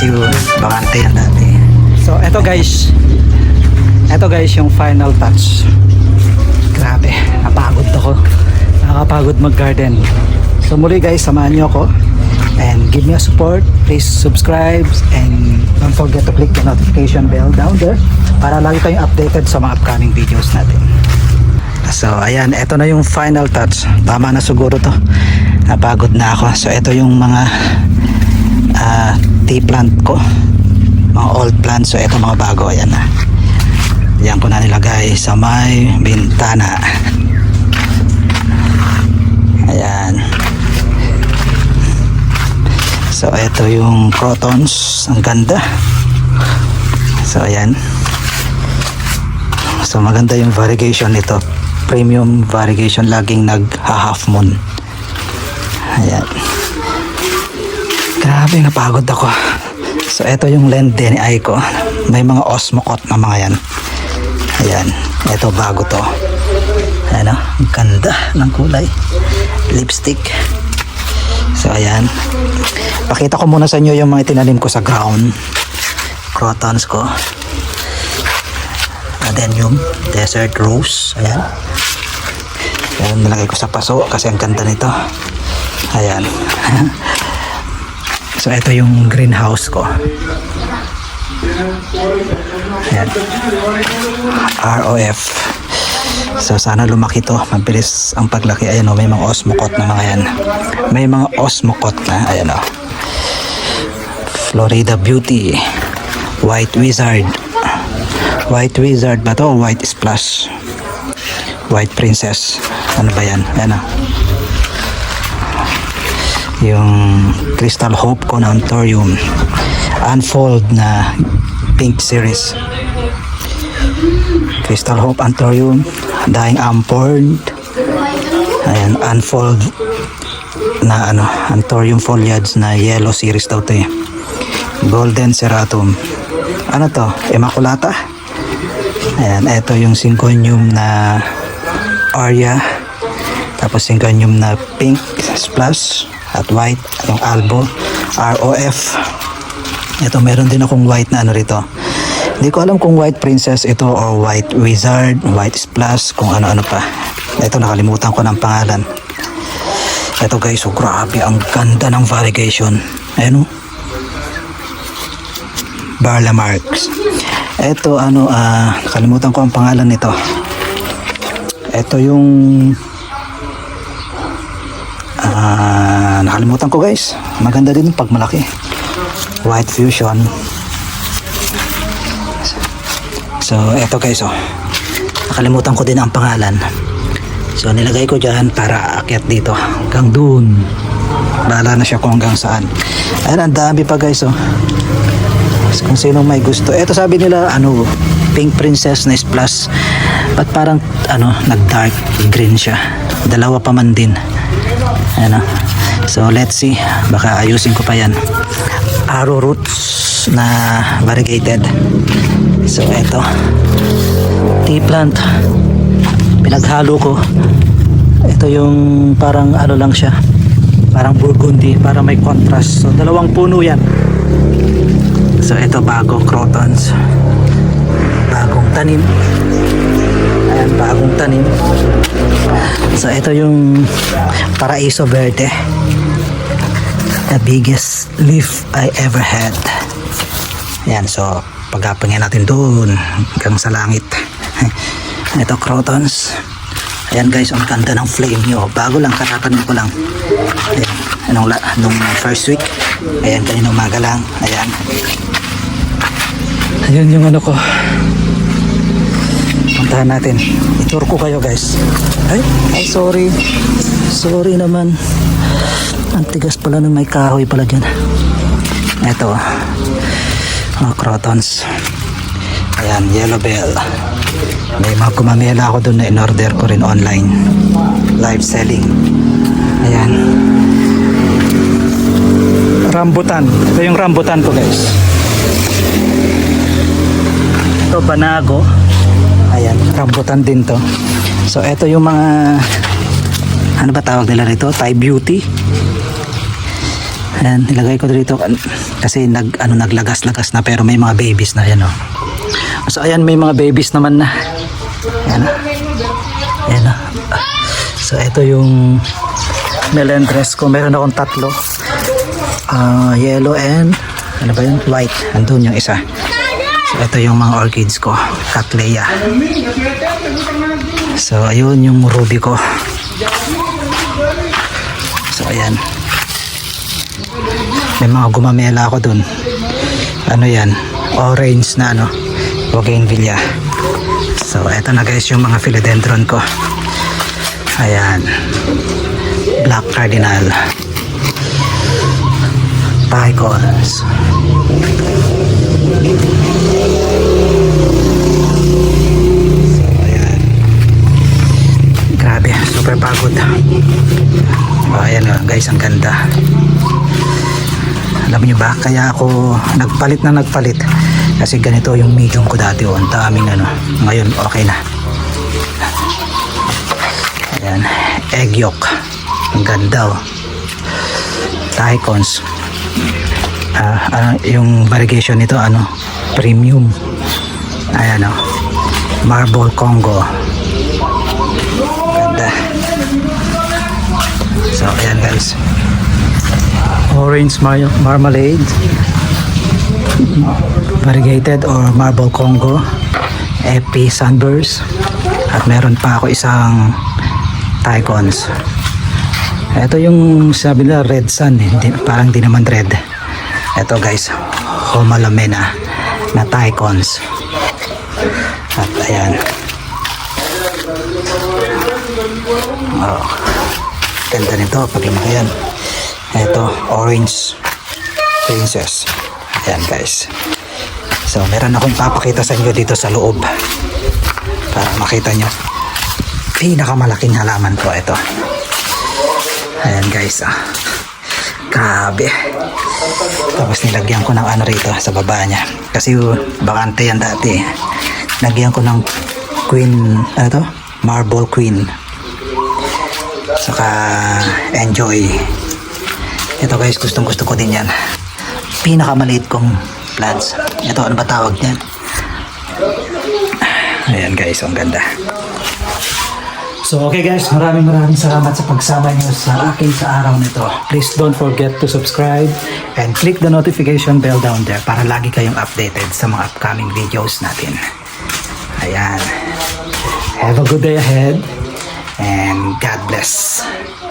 kasi bakante yan dati. So, eto guys. Eto guys, yung final touch. Grabe, napagod ako. Nakakapagod mag-garden. So muli guys, samahan niyo ako. And give me a support. Please subscribe and don't forget to click the notification bell down there para lagi kayong updated sa mga upcoming videos natin. So ayan, eto na yung final touch. Tama na siguro to. Napagod na ako. So ito yung mga ah, tea plant ko. Mga old plants. So ito mga bago. Ayan na. Yan ko na nilagay sa may bintana. Ayan. So ito yung crotons. Ang ganda. So ayan. So maganda yung variegation nito. Premium variegation laging nag half moon. Ayan. Grabe napagod ako. So ito yung lente ni Aiko. May mga osmocot na mga yan. Ayan. Ito bago to. Ayan o. Ang ganda ng kulay. Lipstick. So ayan. Pakita ko muna sa inyo yung mga tinanim ko sa ground. Crotons ko. Adenium. Desert rose. Ayan. Ayan, nilagay ko sa paso kasi ang ganda nito. Ayan. so ito yung greenhouse ko. Ayan. ROF. So sana lumaki to. Mabilis ang paglaki. Ayan o, may mga osmocot na mga yan. May mga osmocot na. Ayan o. Florida Beauty. White Wizard. White Wizard ba to? White Splash. White Princess. Ano ba yan? Ayan o. Yung Crystal Hope ko na Anthurium. Unfold na pink series. Crystal Hope Anthurium. Dying Ampord. Ayan, Unfold na ano, Anthurium foliage na yellow series daw to eh. Golden Ceratum. Ano to? Immaculata? Ayan, ito yung syngonium na Aria. Tapos syngonium na pink splash at white yung albo ROF ito meron din akong white na ano rito. Hindi ko alam kung white princess ito or white wizard white splash kung ano-ano pa. Ito nakalimutan ko ng pangalan. Ito guys so grabe ang ganda ng variegation. Ayan o Barla Marks. Ito ano ah nakalimutan ko ang pangalan nito. Ito yung nakalimutan ko guys. Maganda din pag malaki. White fusion. So, eto guys oh. Nakalimutan ko din ang pangalan. So, nilagay ko dyan para aakyat dito. Hanggang dun. Bahala na siya kung hanggang saan. Ayan, ang dami pa guys oh. Kung sino may gusto. Eto sabi nila, ano, pink princess na splash. Ba't parang, ano, nag-dark green siya. Dalawa pa man din. Ayan o. So let's see. Baka ayusin ko pa yan. Arrow roots na variegated. So eto. Tea plant. Pinaghalo ko. Ito yung parang ano lang siya. Parang burgundy. Para may contrast. So dalawang puno yan. So ito bago crotons. Bagong tanim. Ayan, bagong tanim. So ito yung Paraiso Verde. The biggest leaf I ever had. Ayan, so pagkapangin natin doon hanggang sa langit. Ito crotons. Ayan guys, ang ganda ng flame nyo. Bago lang, katatanim ko lang. Ayan, anong, la- nung first week. Ayan, kanina umaga lang. Ayan. Ayan yung ano ko. Puntahan natin. Itur ko kayo guys. Ay, ay sorry. Sorry naman. Ang tigas pala ng may kahoy pala dyan. Ito. Mga crotons. Ayan, yellow bell. May mga kumamela ako doon na in-order ko rin online. Live selling. Ayan. Rambutan. Ito yung rambutan ko guys. Ito, banago. Ayan, rambutan din to. So, ito yung mga ano ba tawag nila rito? Thai beauty. Ayan, nilagay ko dito kasi nag, ano, naglagas-lagas na pero may mga babies na yan oh. So ayan, may mga babies naman na. Ayan oh. Ayan oh. So ito yung melendres ko. Meron akong tatlo. Ah, yellow and ano ba yun? White. Andun yung isa. So ito yung mga orchids ko. Cattleya. So ayun yung ruby ko. So ayan. May mga gumamela ako dun. Ano yan? Orange na ano. Bougainvillea. So eto na guys yung mga philodendron ko. Ayan. Black cardinal. Ticons. So ayan. Grabe, super pagod. Guys, ang ganda. Alam niyo ba, kaya ako nagpalit na nagpalit. Kasi ganito yung medium ko dati. Oh. Ang daming ano. Ngayon, okay na. Ayan. Egg yolk. Ang ganda oh. Ticons. Ah, ano, yung variegation nito, ano, premium. Ayan oh. Marble Congo. Ganda. So, ayan guys. Orange mar- marmalade. Variegated or Marble Congo. Epi Sunburst. At meron pa ako isang Ticons. Ito yung sabi nila red sun eh. Di, parang di naman red. Ito guys. Homalamena na Ticons. At ayan. Oh. Ganda nito pag lumaki yan. Ito, orange princess. Ayan guys. So, meron akong papakita sa inyo dito sa loob. Para makita nyo. Pinakamalaking halaman ko ito. Ayan guys. Ah. Grabe. Tapos nilagyan ko ng ano rito sa baba niya. Kasi uh, bakante yan dati. Lagyan ko ng queen, ano to? Marble queen. Saka enjoy. Ito guys, gustong gusto ko din yan. Pinakamaliit kong plants. Ito, ano ba tawag niyan? Ayan guys, ang ganda. So okay guys, maraming maraming salamat sa pagsama niyo sa akin sa araw nito. Please don't forget to subscribe and click the notification bell down there para lagi kayong updated sa mga upcoming videos natin. Ayan. Have a good day ahead and God bless.